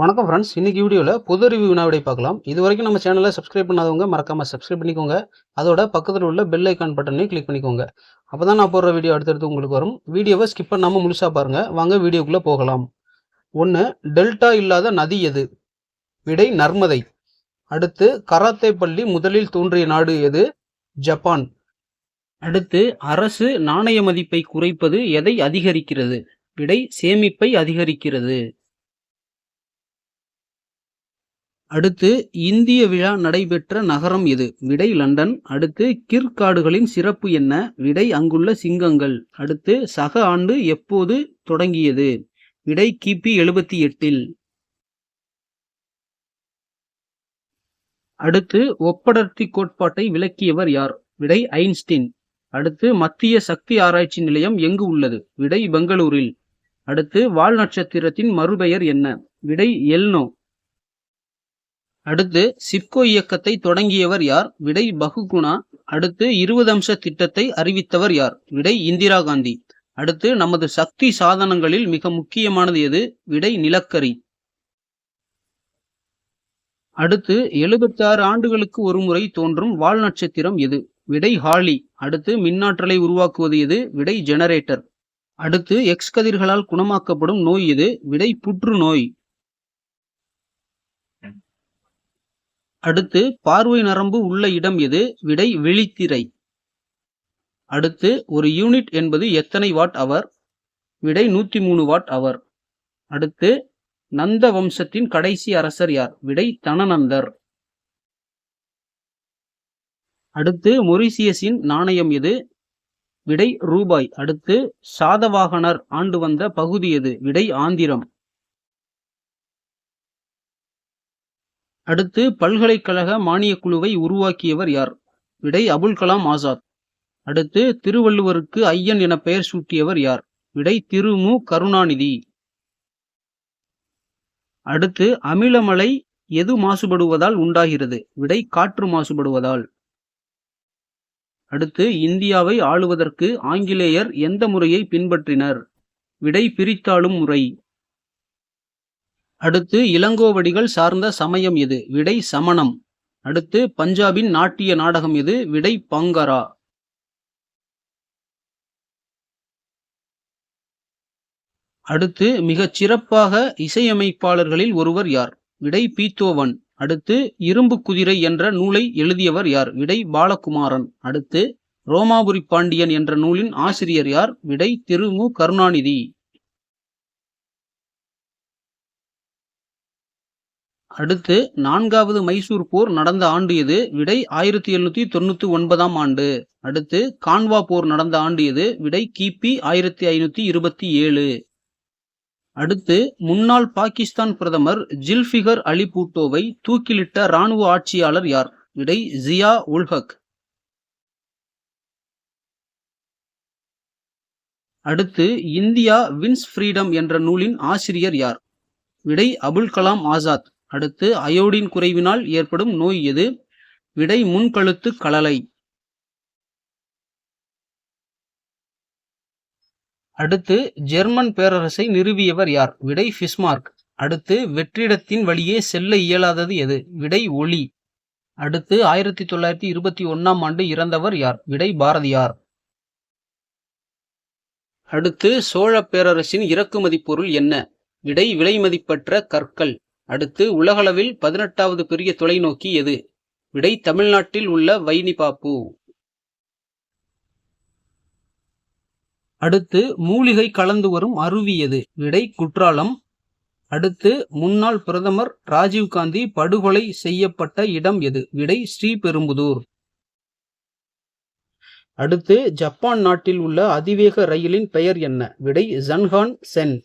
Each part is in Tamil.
வணக்கம் ஃப்ரெண்ட்ஸ் இன்னைக்கு வீடியோவில் பொது ரிவ்யூ வினாவிடை பார்க்கலாம். இது வரைக்கும் நம்ம சேனலை சப்ஸ்கிரைப் பண்ணாதவங்க மறக்காமல் சப்ஸ்கிரைப் பண்ணிக்கோங்க. அதோட பக்கத்தில் உள்ள பெல் ஐக்கான் பட்டனையும் கிளிக் பண்ணிக்கோங்க. அப்போ தான் நான் போடுற வீடியோ அடுத்தடுத்து உங்களுக்கு வரும். வீடியோவை ஸ்கிப் பண்ணாமல் முழுசாக பாருங்கள் வாங்க வீடியோக்குள்ளே போகலாம். ஒன்று டெல்டா இல்லாத நதி எது? விடை நர்மதை. அடுத்து கராத்தே பள்ளி முதலில் தோன்றிய நாடு எது? ஜப்பான். அடுத்து அரசு நாணய மதிப்பை குறைப்பது எதை அதிகரிக்கிறது? விடை சேமிப்பை அதிகரிக்கிறது. அடுத்து இந்திய விழா நடைபெற்ற நகரம் எது? விடை லண்டன். அடுத்து கிற்காடுகளின் சிறப்பு என்ன? விடை அங்குள்ள சிங்கங்கள். அடுத்து சக ஆண்டு எப்போது தொடங்கியது? விடை கிபி எழுபத்தி எட்டில். அடுத்து ஒப்படர்த்தி கோட்பாட்டை விளக்கியவர் யார்? விடை ஐன்ஸ்டீன். அடுத்து மத்திய சக்தி ஆராய்ச்சி நிலையம் எங்கு உள்ளது? விடை பெங்களூரில். அடுத்து வால் நட்சத்திரத்தின் மறுபெயர் என்ன? விடை எல்னோ. அடுத்து சிப்கோ இயக்கத்தை தொடங்கியவர் யார்? விடை பகுகுணா. அடுத்து இருபது அம்ச திட்டத்தை அறிவித்தவர் யார்? விடை இந்திரா காந்தி. அடுத்து நமது சக்தி சாதனங்களில் மிக முக்கியமானது எது? விடை நிலக்கரி. அடுத்து எழுபத்தாறு ஆண்டுகளுக்கு ஒருமுறை தோன்றும் வால் நட்சத்திரம் எது? விடை ஹாலி. அடுத்து மின்னாற்றலை உருவாக்குவது எது? விடை ஜெனரேட்டர் அடுத்து எக்ஸ் கதிர்களால் குணமாக்கப்படும் நோய் எது? விடை புற்றுநோய். அடுத்து பார்வை நரம்பு உள்ள இடம் எது? விடை விழித்திரை அடுத்து ஒரு யூனிட் என்பது எத்தனை வாட் அவர் விடை நூற்றி மூணு வாட் அவர் அடுத்து நந்த வம்சத்தின் கடைசி அரசர் யார்? விடை தனநந்தர். அடுத்து மொரிசியஸின் நாணயம் எது? விடை ரூபாய். அடுத்து சாதவாகனர் ஆண்டு வந்த பகுதி எது? விடை ஆந்திரம். அடுத்து பல்கலைக்கழக மானியக் குழுவை உருவாக்கியவர் யார்? விடை அபுல் கலாம் ஆசாத். அடுத்து திருவள்ளுவருக்கு ஐயன் என பெயர் சூட்டியவர் யார்? விடை திருமு கருணாநிதி. அடுத்து அமிலமலை எது மாசுபடுவதால் உண்டாகிறது? விடை காற்று மாசுபடுவதால். அடுத்து இந்தியாவை ஆளுவதற்கு ஆங்கிலேயர் எந்த முறையை பின்பற்றினர்? விடை பிரித்தாளும் முறை. அடுத்து இளங்கோவடிகள் சார்ந்த சமயம் எது? விடை சமணம். அடுத்து பஞ்சாபின் நாட்டிய நாடகம் எது? விடை பங்கரா. அடுத்து மிகச் சிறப்பாக இசையமைப்பாளர்களில் ஒருவர் யார்? விடை பீத்தோவன். அடுத்து இரும்பு குதிரை என்ற நூலை எழுதியவர் யார்? விடை பாலகுமாரன். அடுத்து ரோமாபுரி பாண்டியன் என்ற நூலின் ஆசிரியர் யார்? விடை திருமு கருணாநிதி. அடுத்து நான்காவது மைசூர் போர் நடந்த ஆண்டு எது? விடை ஆயிரத்தி எழுநூத்தி தொண்ணூத்தி ஒன்பதாம் ஆண்டு. அடுத்து கான்வா போர் நடந்த ஆண்டு எது? விடை கிபி ஆயிரத்தி ஐநூத்தி இருபத்தி ஏழு. அடுத்து முன்னாள் பாகிஸ்தான் பிரதமர் ஜில்ஃபிகர் அலி பூட்டோவை தூக்கிலிட்ட ராணுவ ஆட்சியாளர் யார்? விடை ஜியா உல்ஹக். அடுத்து இந்தியா வின்ஸ் ஃப்ரீடம் என்ற நூலின் ஆசிரியர் யார்? விடை அபுல் கலாம் ஆசாத். அடுத்து அயோடின் குறைவினால் ஏற்படும் நோய் எது? விடை முன்கழுத்து கலலை. அடுத்து ஜெர்மன் பேரரசை நிறுவியவர் யார்? விடை ஃபிஸ்மார்க் அடுத்து வெற்றிடத்தின் வழியே செல்ல இயலாதது எது? விடை ஒளி. அடுத்து ஆயிரத்தி தொள்ளாயிரத்தி இருபத்தி ஒன்னாம் ஆண்டு இறந்தவர் யார்? விடை பாரதியார். அடுத்து சோழ பேரரசின் இறக்குமதி பொருள் என்ன? விடை விலைமதிப்பற்ற கற்கள். அடுத்து உலகளவில் பதினெட்டாவது பெரிய தொலைநோக்கி எது? விடை தமிழ்நாட்டில் உள்ள வைனிபாப்பு அடுத்து மூலிகை கலந்து வரும் அருவி எது? விடை குற்றாலம். அடுத்து முன்னாள் பிரதமர் ராஜீவ்காந்தி படுகொலை செய்யப்பட்ட இடம் எது? விடை ஸ்ரீபெரும்புதூர். அடுத்து ஜப்பான் நாட்டில் உள்ள அதிவேக ரயிலின் பெயர் என்ன? விடை ஜன்ஹான் சென்.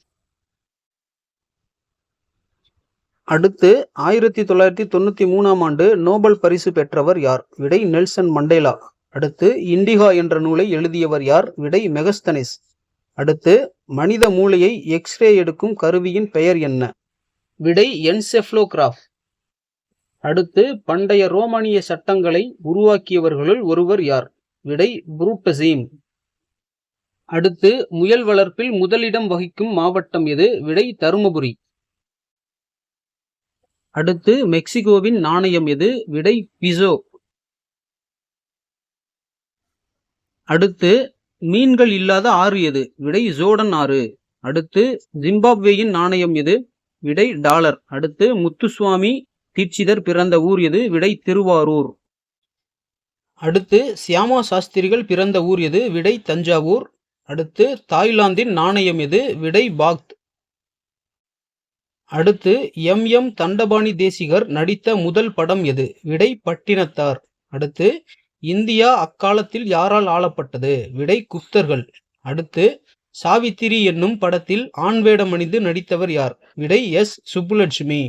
அடுத்து ஆயிரத்தி தொள்ளாயிரத்தி தொண்ணூற்றி மூணாம் ஆண்டு நோபல் பரிசு பெற்றவர் யார்? விடை நெல்சன் மண்டேலா. அடுத்து இண்டிகா என்ற நூலை எழுதியவர் யார்? விடை மெகஸ்தனிஸ். அடுத்து மனித மூளையை எக்ஸ்ரே எடுக்கும் கருவியின் பெயர் என்ன? விடை என்செஃப்ளோகிராஃப் அடுத்து பண்டைய ரோமானிய சட்டங்களை உருவாக்கியவர்களுள் ஒருவர் யார்? விடை புரூட்டசீம் அடுத்து முயல் வளர்ப்பில் முதலிடம் வகிக்கும் மாவட்டம் எது? விடை தருமபுரி. அடுத்து மெக்சிகோவின் நாணயம் எது? விடை பிசோ. அடுத்து மீன்கள் இல்லாத ஆறு எது? விடை ஜோர்டன் ஆறு. அடுத்து ஜிம்பாப்வேயின் நாணயம் எது? விடை டாலர். அடுத்து முத்துசுவாமி தீட்சிதர் பிறந்த ஊர் எது? விடை திருவாரூர். அடுத்து சியாமா சாஸ்திரிகள் பிறந்த ஊர் எது? விடை தஞ்சாவூர். அடுத்து தாய்லாந்தின் நாணயம் எது? விடை பாக்த். அடுத்து எம் எம் தண்டபாணி தேசிகர் நடித்த முதல் படம் எது? விடை பட்டினத்தார். அடுத்து இந்தியா அக்காலத்தில் யாரால் ஆளப்பட்டது? விடை குப்தர்கள். அடுத்து சாவித்திரி என்னும் படத்தில் ஆண் வேடம் அணிந்து நடித்தவர் யார்? விடை எஸ். சுப்புலட்சுமி.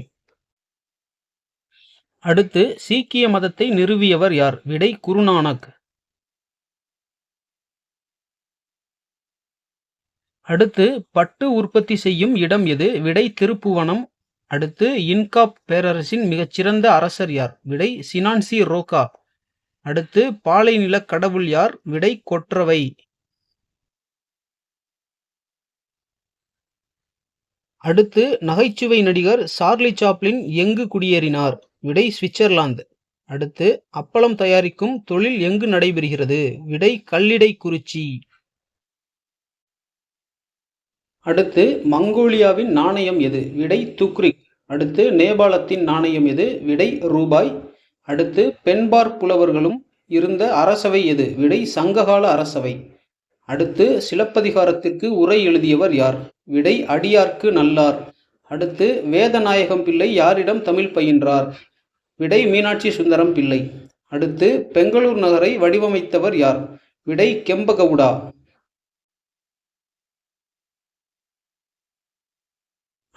அடுத்து சீக்கிய மதத்தை நிறுவியவர் யார்? விடை குருநானக். அடுத்து பட்டு உற்பத்தி செய்யும் இடம் எது? விடை திருப்புவனம். அடுத்து இன்காப் பேரரசின் மிகச்சிறந்த அரசர் யார்? விடை சினான்சி ரோகா. அடுத்து பாலை கடவுள் யார்? விடை கொற்றவை. அடுத்து நகைச்சுவை நடிகர் சார்லி சாப்ளின் எங்கு குடியேறினார்? விடை சுவிட்சர்லாந்து. அடுத்து அப்பளம் தயாரிக்கும் தொழில் எங்கு நடைபெறுகிறது? விடை கல்லிடை குறிச்சி அடுத்து மங்கோலியாவின் நாணயம் எது? விடை துக்ரிக் அடுத்து நேபாளத்தின் நாணயம் எது? விடை ரூபாய். அடுத்து பெண்பார் புலவர்களும் இருந்த அரசவை எது? விடை சங்ககால அரசவை. அடுத்து சிலப்பதிகாரத்திற்கு உரை எழுதியவர் யார்? விடை அடியார்க்கு நல்லார். அடுத்து வேதநாயகம் பிள்ளை யாரிடம் தமிழ் பயின்றார்? விடை மீனாட்சி சுந்தரம் பிள்ளை. அடுத்து பெங்களூர் நகரை வடிவமைத்தவர் யார்? விடை கெம்பகவுடா.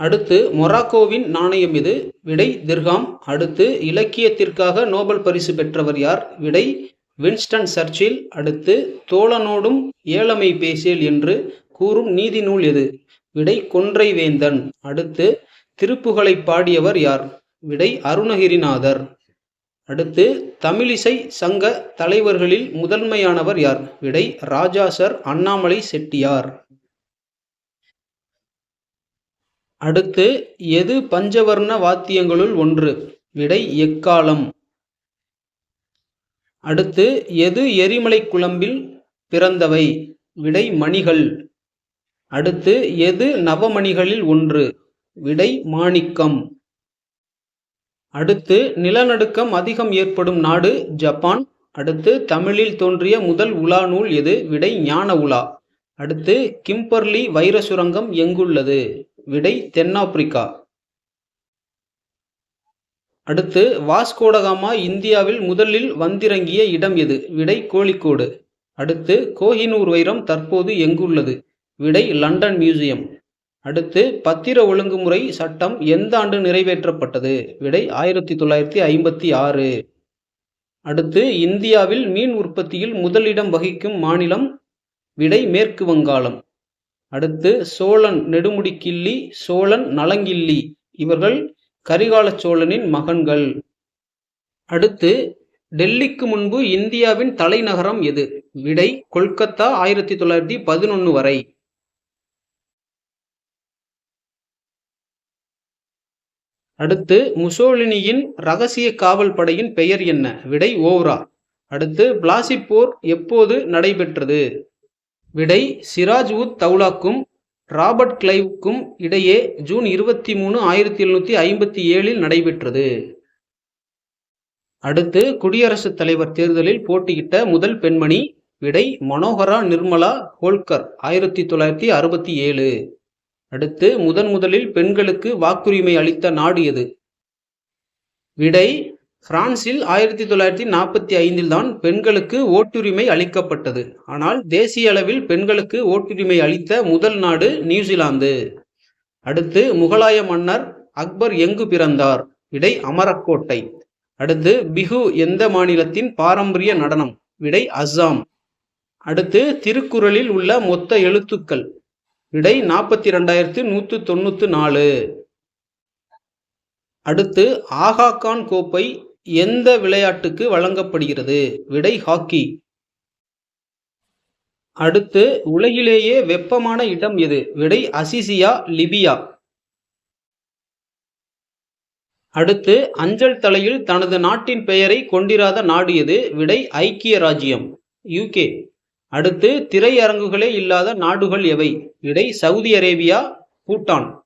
அடுத்து மொராக்கோவின் நாணயம் இது. விடை திர்காம் அடுத்து இலக்கியத்திற்காக நோபல் பரிசு பெற்றவர் யார்? விடை வின்ஸ்டன் சர்ச்சில். அடுத்து தோழனோடும் ஏழமை பேசேல் என்று கூறும் நீதி நூல் எது? விடை கொன்றை வேந்தன் அடுத்து திருப்புகளை பாடியவர் யார்? விடை அருணகிரிநாதர். அடுத்து தமிழிசை சங்க தலைவர்களில் முதன்மையானவர் யார்? விடை ராஜாசர் அண்ணாமலை செட்டியார். அடுத்து எது பஞ்சவர்ண வாத்தியங்களுள் ஒன்று? விடை எக்காலம். அடுத்து எது எரிமலை குழம்பில் பிறந்தவை? விடை மணிகள். அடுத்து எது நவமணிகளில் ஒன்று? விடை மாணிக்கம். அடுத்து நிலநடுக்கம் அதிகம் ஏற்படும் நாடு ஜப்பான். அடுத்து தமிழில் தோன்றிய முதல் உலா நூல் எது? விடை ஞான உலா. அடுத்து கிம்பர்லி வைர சுரங்கம் எங்குள்ளது? விடை தென்னாப்பிரிக்கா. அடுத்து வாஸ்கோடகாமா இந்தியாவில் முதலில் வந்திறங்கிய இடம் எது? விடை கோழிக்கோடு. அடுத்து கோஹினூர் வைரம் தற்போது எங்குள்ளது? விடை லண்டன் மியூசியம். அடுத்து பத்திர ஒழுங்குமுறை சட்டம் எந்த ஆண்டு நிறைவேற்றப்பட்டது? விடை ஆயிரத்தி தொள்ளாயிரத்தி ஐம்பத்தி ஆறு. அடுத்து இந்தியாவில் மீன் உற்பத்தியில் முதலிடம் வகிக்கும் மாநிலம் விடை மேற்கு வங்காளம். அடுத்து சோழன் நெடுமுடி கிள்ளி சோழன் நலங்கிள்ளி. இவர்கள் கரிகால சோழனின் மகன்கள். அடுத்து டெல்லிக்கு முன்பு இந்தியாவின் தலைநகரம் எது? விடை கொல்கத்தா ஆயிரத்தி தொள்ளாயிரத்தி பதினொன்று வரை. அடுத்து முசோலினியின் ரகசிய காவல் படையின் பெயர் என்ன? விடை ஓவ்ரா. அடுத்து பிளாசிப் போர் எப்போது நடைபெற்றது? விடை சிராஜ் உத் தௌலாக்கும் ராபர்ட் கிளைவுக்கும் இடையே ஜூன் இருபத்தி மூணு ஆயிரத்தி எழுநூற்றி ஐம்பத்தி ஏழில் நடைபெற்றது. அடுத்து குடியரசுத் தலைவர் தேர்தலில் போட்டியிட்ட முதல் பெண்மணி விடை மனோகரா நிர்மலா ஹோல்கர் ஆயிரத்தி தொள்ளாயிரத்தி அறுபத்தி ஏழு. அடுத்து முதன் முதலில் பெண்களுக்கு வாக்குரிமை அளித்த நாடு எது? விடை பிரான்சில் ஆயிரத்தி தொள்ளாயிரத்தி நாற்பத்தி ஐந்தில் தான் பெண்களுக்கு ஓட்டுரிமை அளிக்கப்பட்டது. ஆனால் தேசிய அளவில் பெண்களுக்கு ஓட்டுரிமை அளித்த முதல் நாடு நியூசிலாந்து. அடுத்து முகலாய மன்னர் அக்பர் எங்கு பிறந்தார்? விடை அமரக்கோட்டை. அடுத்து பிஹு எந்த மாநிலத்தின் பாரம்பரிய நடனம்? விடை அஸ்ஸாம். அடுத்து திருக்குறளில் உள்ள மொத்த எழுத்துக்கள்? விடை நாற்பத்தி ரெண்டாயிரத்து நூற்று தொண்ணூற்று நாலு. அடுத்து ஆகா கான் கோப்பை எந்த விளையாட்டுக்கு வழங்கப்படுகிறது? விடை ஹாக்கி. அடுத்து உலகிலேயே வெப்பமான இடம் எது? விடை அசிசியா லிபியா. அடுத்து அஞ்சல் தலையில் தனது நாட்டின் பெயரை கொண்டிராத நாடு எது? விடை ஐக்கிய ராஜ்யம் யூகே அடுத்து திரையரங்குகளே இல்லாத நாடுகள் எவை? விடை சவுதி அரேபியா பூட்டான்.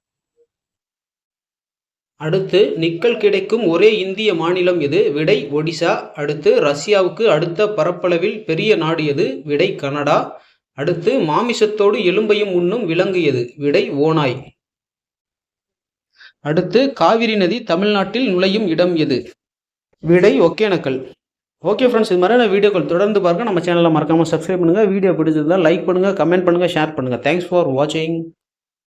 அடுத்து நிக்கல் கிடைக்கும் ஒரே இந்திய மாநிலம் எது? விடை ஒடிசா. அடுத்து ரஷ்யாவுக்கு அடுத்த பரப்பளவில் பெரிய நாடு எது? விடை கனடா. அடுத்து மாமிசத்தோடு எலும்பையும் உண்ணும் விலங்கு எது? விடை ஓநாய். அடுத்து காவிரி நதி தமிழ்நாட்டில் நுழையும் இடம் எது? விடை ஒகேனக்கல். ஓகே ஃப்ரெண்ட்ஸ் இது மாதிரியான வீடியோக்கள் தொடர்ந்து பாருங்க. நம்ம சேனலில் மறக்காமல் சப்ஸ்கிரைப் பண்ணுங்கள் வீடியோ பிடிச்சிருந்தால் லைக் பண்ணுங்கள் கமெண்ட் பண்ணுங்கள் ஷேர் பண்ணுங்கள் தேங்க்ஸ் ஃபார் வாட்சிங்